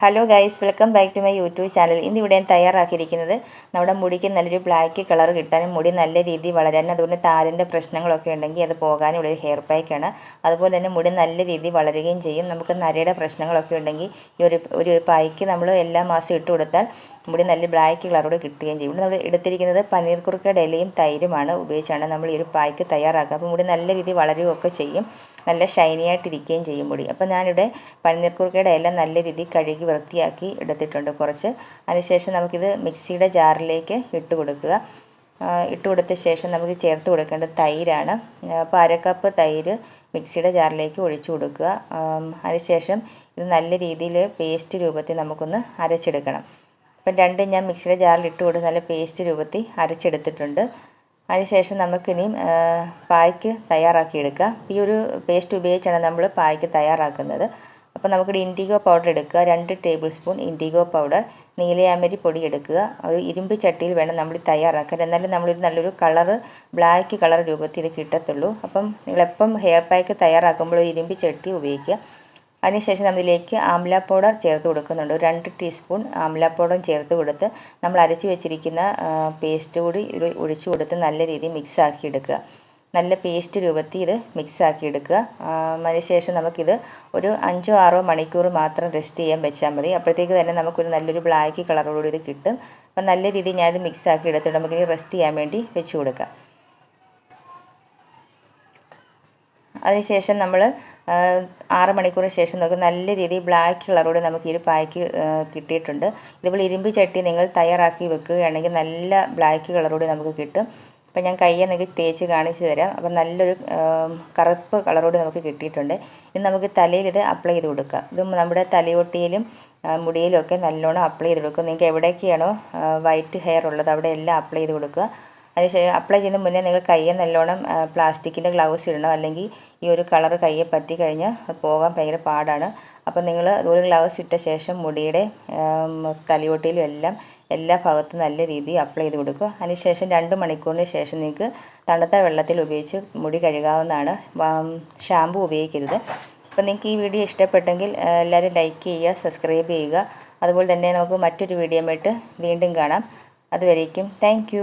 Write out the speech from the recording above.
Hello guys welcome back to my YouTube channel ഇന്ന് ഇവിടെ ഞാൻ തയ്യാറാക്കിയിരിക്കുന്നത് നമ്മുടെ മുടിക്ക് നല്ലൊരു ബ്ലാക്ക് കളർ കിട്ടാനും മുടി നല്ല രീതിയിൽ വളരാനും അതുപോലെ താരന്റെ പ്രശ്നങ്ങളൊക്കെ ഉണ്ടെങ്കിൽ അത് പോകാനും ഉള്ളൊരു ഹെയർ പാക്കാണ് അതുപോലെ തന്നെ മുടി നല്ല രീതിയിൽ വളരുകയും ചെയ്യും. നമുക്ക് നരയുടെ പ്രശ്നങ്ങളൊക്കെ ഉണ്ടെങ്കിൽ ഈ ഒരു ഒരു പായ്ക്ക് നമ്മൾ എല്ലാ മാസം ഇട്ട് കൊടുത്താൽ മുടി നല്ല ബ്ലാക്ക് കളറോട് കിട്ടുകയും ചെയ്യും. ഇവിടെ നമ്മൾ എടുത്തിരിക്കുന്നത് പനീർ കുറുക്കയുടെ ഇലയും തൈരുമാണ് ഉപയോഗിച്ചാണ് നമ്മൾ ഈ ഒരു പായ്ക്ക് തയ്യാറാക്കുക. അപ്പോൾ മുടി നല്ല രീതിയിൽ വളരുകയൊക്കെ ചെയ്യും. നല്ല ഷൈനി ആയിട്ടിരിക്കുകയും ചെയ്യും മുടി. അപ്പോൾ ഞാനിവിടെ പനീർ കുറുക്കയുടെ ഇല നല്ല രീതിയിൽ കഴുകി വൃത്തിയാക്കി എടുത്തിട്ടുണ്ട് കുറച്ച്. അതിനുശേഷം നമുക്കിത് മിക്സിയുടെ ജാറിലേക്ക് ഇട്ട് കൊടുക്കുക. ഇട്ട് കൊടുത്ത ശേഷം നമുക്ക് ചേർത്ത് കൊടുക്കേണ്ടത് തൈരാണ്. അപ്പോൾ അരക്കപ്പ് തൈര് മിക്സിയുടെ ജാറിലേക്ക് ഒഴിച്ചു കൊടുക്കുക. അതിനുശേഷം ഇത് നല്ല രീതിയിൽ പേസ്റ്റ് രൂപത്തിൽ നമുക്കൊന്ന് അരച്ചെടുക്കണം. അപ്പം രണ്ടും ഞാൻ മിക്സിയുടെ ജാറിൽ ഇട്ട് കൊടുത്ത് നല്ല പേസ്റ്റ് രൂപത്തിൽ അരച്ചെടുത്തിട്ടുണ്ട്. അതിനുശേഷം നമുക്കിനിയും പായ്ക്ക് തയ്യാറാക്കിയെടുക്കുക. ഈ ഒരു പേസ്റ്റ് ഉപയോഗിച്ചാണ് നമ്മൾ പായ്ക്ക് തയ്യാറാക്കുന്നത്. അപ്പോൾ നമുക്കിവിടെ ഇൻഡിഗോ പൗഡർ എടുക്കുക. രണ്ട് ടേബിൾ സ്പൂൺ ഇൻഡിഗോ പൗഡർ നീലയാമരി പൊടി എടുക്കുക. ഒരു ഇരുമ്പ് ചട്ടിയിൽ വേണം നമ്മൾ തയ്യാറാക്കാൻ. എന്നാലും നമ്മളൊരു നല്ലൊരു കളറ് ബ്ലാക്ക് കളർ രൂപത്തിൽ ഇത് കിട്ടത്തുള്ളൂ. അപ്പം നിങ്ങളെപ്പം ഹെയർ പാക്ക് തയ്യാറാക്കുമ്പോൾ ഒരു ഇരുമ്പ് ചട്ടി ഉപയോഗിക്കുക. അതിനുശേഷം നമ്മളിലേക്ക് ആംല പൗഡർ ചേർത്ത് കൊടുക്കുന്നുണ്ട്. രണ്ട് ടീസ്പൂൺ ആംല പൗഡറും ചേർത്ത് കൊടുത്ത് നമ്മൾ അരച്ച് വെച്ചിരിക്കുന്ന പേസ്റ്റ് കൂടി ഒഴിച്ചു കൊടുത്ത് നല്ല രീതിയിൽ മിക്സ് ആക്കി എടുക്കുക. നല്ല പേസ്റ്റ് രൂപത്തിൽ ഇത് മിക്സാക്കി എടുക്കുക അതിനുശേഷം നമുക്കിത് ഒരു അഞ്ചോ ആറോ മണിക്കൂർ മാത്രം റെസ്റ്റ് ചെയ്യാൻ വെച്ചാൽ മതി. അപ്പോഴത്തേക്ക് തന്നെ നമുക്കൊരു നല്ലൊരു ബ്ലാക്ക് കളറോടുകൂടി ഇത് കിട്ടും. അപ്പം നല്ല രീതിയിൽ ഞാനിത് മിക്സാക്കി എടുത്തിട്ട് നമുക്കിനി റെസ്റ്റ് ചെയ്യാൻ വേണ്ടി വെച്ച് കൊടുക്കാം. അതിനുശേഷം നമ്മൾ ആറ് മണിക്കൂറിന് ശേഷം നമുക്ക് നല്ല രീതിയിൽ ബ്ലാക്ക് കളറോടെ നമുക്ക് ഈ ഒരു പായ്ക്ക് കിട്ടിയിട്ടുണ്ട്. ഇതുപോലെ ഇരുമ്പ് ചട്ടി നിങ്ങൾ തയ്യാറാക്കി വെക്കുകയാണെങ്കിൽ നല്ല ബ്ലാക്ക് കളറോടെ നമുക്ക് കിട്ടും. അപ്പം ഞാൻ കയ്യെ നിങ്ങൾക്ക് തേച്ച് കാണിച്ചു തരാം. അപ്പം നല്ലൊരു കറുപ്പ് കളറോട് നമുക്ക് കിട്ടിയിട്ടുണ്ട്. ഇനി നമുക്ക് തലയിൽ ഇത് അപ്ലൈ ചെയ്ത് കൊടുക്കാം. ഇത് നമ്മുടെ തലയൊട്ടിയിലും മുടിയിലും ഒക്കെ നല്ലോണം അപ്ലൈ ചെയ്ത് കൊടുക്കുക നിങ്ങൾക്ക് എവിടെയൊക്കെയാണോ വൈറ്റ് ഹെയർ ഉള്ളത് അവിടെ എല്ലാം അപ്ലൈ ചെയ്ത് കൊടുക്കുക. അതിനുശേഷം അപ്ലൈ ചെയ്യുന്ന മുന്നേ നിങ്ങൾ കയ്യെ നല്ലോണം പ്ലാസ്റ്റിക്കിന്റെ ഗ്ലൗസ് ഇടണം. അല്ലെങ്കിൽ ഈ ഒരു കളർ കയ്യെ പറ്റി കഴിഞ്ഞാൽ പോകാൻ ഭയങ്കര പാടാണ്. അപ്പോൾ നിങ്ങൾ അതുപോലെ ഗ്ലൗസ് ഇട്ട ശേഷം മുടിയുടെ തലയോട്ടിയിലും എല്ലാം എല്ലാ ഭാഗത്തും നല്ല രീതിയിൽ അപ്ലൈ ചെയ്ത് കൊടുക്കുക. അതിനുശേഷം രണ്ട് മണിക്കൂറിന് ശേഷം നിങ്ങൾക്ക് തണുത്ത വെള്ളത്തിൽ ഉപയോഗിച്ച് മുടി കഴുകാവുന്നതാണ്. ഷാമ്പു ഉപയോഗിക്കരുത്. അപ്പോൾ നിങ്ങൾക്ക് ഈ വീഡിയോ ഇഷ്ടപ്പെട്ടെങ്കിൽ എല്ലാവരും ലൈക്ക് ചെയ്യുക സബ്സ്ക്രൈബ് ചെയ്യുക. അതുപോലെ തന്നെ നമുക്ക് മറ്റൊരു വീഡിയോ വീണ്ടും കാണാം. അതുവരേക്കും താങ്ക്